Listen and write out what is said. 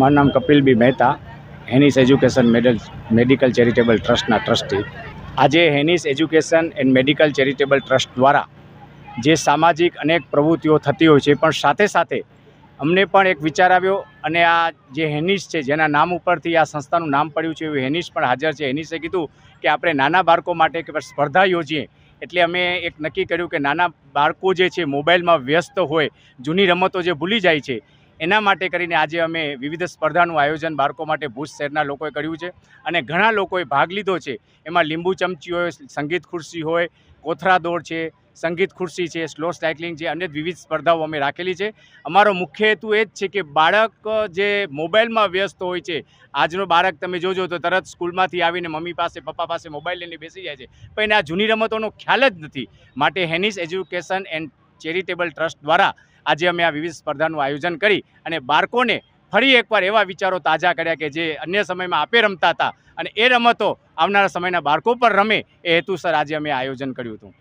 મારું નામ કપિલબી Mehta હેનિસ education medal medical charitable ટ્રસ્ટના ટ્રસ્ટી આજે હેનિસ education and medical charitable trust દ્વારા જે સામાજિક અનેક પ્રવૃત્તિઓ થતી હોય છે પણ સાથે સાથે અમને પણ એક વિચાર આવ્યો અને આ જે હેનિસ છે, જેના નામ ઉપરથી આ સંસ્થાનું નામ પડ્યું છે, એવું હેનિસ પણ હાજર છે. હેનિસે કીધું કે આપણે નાના બાળકો માટે સ્પર્ધા યોજીએ. એટલે અમે એક નક્કી કર્યું કે નાના બાળકો જે છે, મોબાઈલમાં વ્યસ્ત હોય, જૂની રમતો જે ભૂલી જાય છે એના માટે કરીને આજે અમે વિવિધ સ્પર્ધાનું આયોજન બાળકો માટે ભુજ શહેરના લોકોએ કર્યું છે અને ઘણા લોકોએ ભાગ લીધો છે. એમાં લીંબુ ચમચી હોય, સંગીત ખુરશી હોય, કોથરા દોડ છે, સંગીત ખુરશી છે, સ્લો સાયકલિંગ છે અન્ય વિવિધ સ્પર્ધાઓ અમે રાખેલી છે. અમારો મુખ્ય હેતુ એ જ છે કે બાળક જે મોબાઈલમાં વ્યસ્ત હોય છે, આજનો બાળક તમે જોજો તો તરત સ્કૂલમાંથી આવીને મમ્મી પાસે, પપ્પા પાસે મોબાઈલ લઈને બેસી જાય છે. પણ આ જૂની રમતોનો ખ્યાલ જ નથી. માટે હેનિસ એજ્યુકેશન એન્ડ ચેરિટેબલ ટ્રસ્ટ દ્વારા આજે અમે આ વિવિધ સ્પર્ધાનું આયોજન કરી અને બાળકોને ફરી એકવાર એવા વિચારો તાજા કર્યા કે જે અન્ય સમયમાં આપે રમતા હતા. અને એ રમતો આવનારા સમયના બાળકો પર રમે એ હેતુસર આજે અમે આયોજન કર્યું હતું.